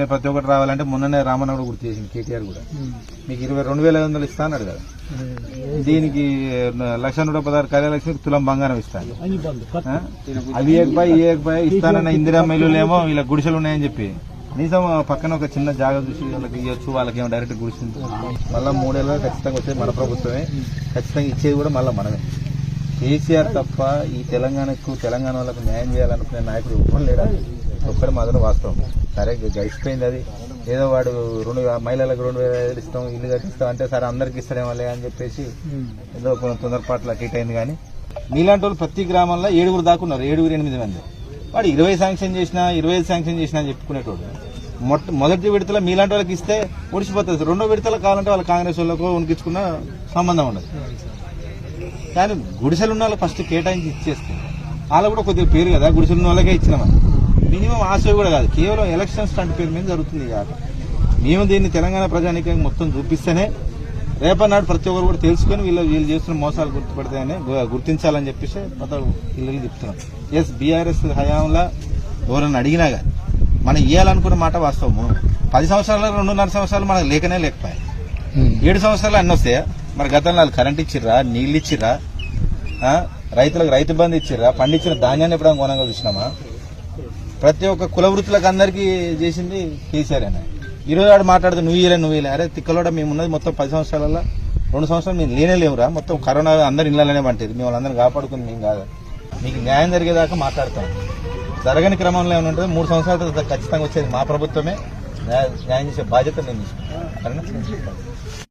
చెప్పిన ప్రతి ఒక్కటి రావాలంటే మొన్ననే రామన్న కూడా గుర్తు చేసింది కేటీఆర్ కూడా. మీకు ఇరవై రెండు వేల ఐదు వందలు ఇస్తా అన్నాడు కదా. దీనికి లక్ష నూట పదహారు కార్యలక్ష్మికి తులం బంగారం ఇస్తాను? అవి ఏకపాయి ఈ ఏకపాయి ఇస్తానన్న ఇందిరా మహిళలేమో వీళ్ళ గుడిసెలు ఉన్నాయని చెప్పి. నిజం పక్కన ఒక చిన్న జాగా చూసి వాళ్ళకి ఇవ్వచ్చు వాళ్ళకి ఏమో డైరెక్ట్ గుడిసి మళ్ళీ మూడేళ్ళ ఖచ్చితంగా వచ్చేది మన ప్రభుత్వమే. ఖచ్చితంగా ఇచ్చేది కూడా మళ్ళీ మనమే. కేసీఆర్ తప్ప ఈ తెలంగాణకు తెలంగాణ వాళ్ళకు న్యాయం చేయాలనుకునే నాయకుడు ఒక్కరు లేడా? ఒక్కడు మాత్రం వాస్తవం. సరే గడిచిపోయింది అది. ఏదో వాడు రెండు మహిళలకు రెండు వేల ఇస్తాం ఇల్లు కట్టిస్తాం అంటే సరే అందరికి ఇస్తారేమో అని చెప్పేసి ఏదో తొందరపాట్లు అటు అయింది కానీ మీలాంటి వాళ్ళు ప్రతి గ్రామంలో ఏడుగురు దాకున్నారు ఏడుగురు ఎనిమిది మంది. వాడు ఇరవై శాంక్షన్ చేసినా ఇరవై ఐదు శాంక్షన్ చేసినా అని చెప్పుకునేటోడు. మొట్ట మొదటి విడతలో మీలాంటి వాళ్ళకి ఇస్తే ఒడిచిపోతుంది రెండో విడతలో కావాలంటే వాళ్ళ కాంగ్రెస్ వాళ్ళకు ఉనికించుకున్న సంబంధం ఉండదు. కానీ గుడిసెలు ఉన్న వాళ్ళకి ఫస్ట్ కేటాయించి ఇచ్చేస్తే వాళ్ళకు కూడా కొద్దిగా పేరు కదా గుడిసెలు ఉన్న వాళ్ళకే ఇచ్చినామని మినిమం ఆశ కూడా కాదు. కేవలం ఎలక్షన్ స్టంట్ పేరు మీద జరుగుతుంది కాక మేము దీన్ని తెలంగాణ ప్రజానికి మొత్తం చూపిస్తేనే రేపన్నాడు ప్రతి ఒక్కరు కూడా తెలుసుకొని వీళ్ళు వీళ్ళు చేస్తున్న మోసాలు గుర్తుపడతాయని గుర్తించాలని చెప్పేసి మొత్తం పిల్లలు చెప్తున్నాం. ఎస్ బీఆర్ఎస్ హయాంలో ఎవరన్నా అడిగినా కానీ మనం ఇవ్వాలనుకున్న మాట వాస్తవము. పది సంవత్సరాలు రెండున్నర సంవత్సరాలు మనకు లేకనే లేకపోయాయి. ఏడు సంవత్సరాలు అన్ని వస్తాయా? మరి గతంలో వాళ్ళు కరెంట్ ఇచ్చిర్రా నీళ్ళు ఇచ్చిర్రా? రైతులకు రైతు బంధు ఇచ్చిర్రా? పండించిన ధాన్యాన్ని ఎప్పుడైనా కొనంగా చూసినామా? ప్రతి ఒక్క కుల వృత్తులకు అందరికీ చేసింది కేసీఆర్ అనే. ఈరోజు ఆడు మాట్లాడితే నువ్వు ఇయలే నువ్వు ఇయలే అరే తిక్కలోడ మేము ఉన్నది మొత్తం పది సంవత్సరాలలో రెండు సంవత్సరాలు మేము లేనేలేవురా మొత్తం కరోనా అందరి ఇళ్ళలోనే పంటేది మేము వాళ్ళందరం కాపాడుకుంది మేము కాదు. మీకు న్యాయం జరిగేదాకా మాట్లాడతాం. జరగని క్రమంలో ఏమైనా ఉంటుంది మూడు సంవత్సరాల తర్వాత ఖచ్చితంగా వచ్చేది మా ప్రభుత్వమే. న్యాయం చేసే బాధ్యత నేను తీసుకుంటాను